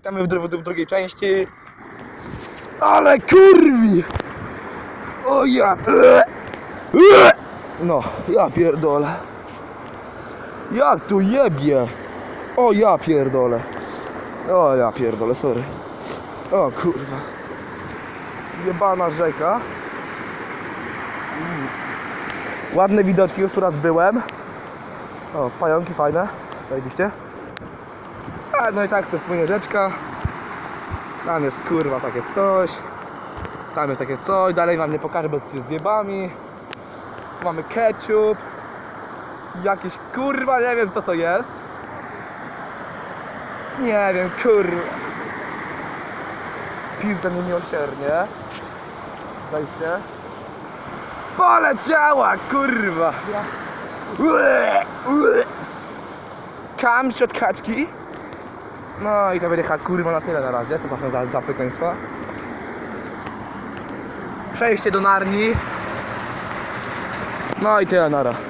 Witamy w, dru- w drugiej części. Ale kurwi! O ja... Ue! Ue! No, ja pierdolę. Jak tu jebie? O ja pierdolę. O ja pierdolę, sorry. O kurwa. Jebana rzeka. Mm. Ładne widoczki, już tu raz byłem. O, pająki fajne. Zajebiście. A, no i tak sobie płynie rzeczka. Tam jest kurwa takie coś. Tam jest takie coś. Dalej wam nie pokażę, bo jest z jebami. Tu mamy ketchup. Jakieś kurwa, nie wiem co to jest. Nie wiem, kurwa. Pizda niemiłosiernie. Zajście. Poleciała, kurwa. Kamś od kaczki. No i to będzie kurwa na tyle na razie. Przepraszam za, za przekleństwa. Przejście do Narni. No i tyle nara.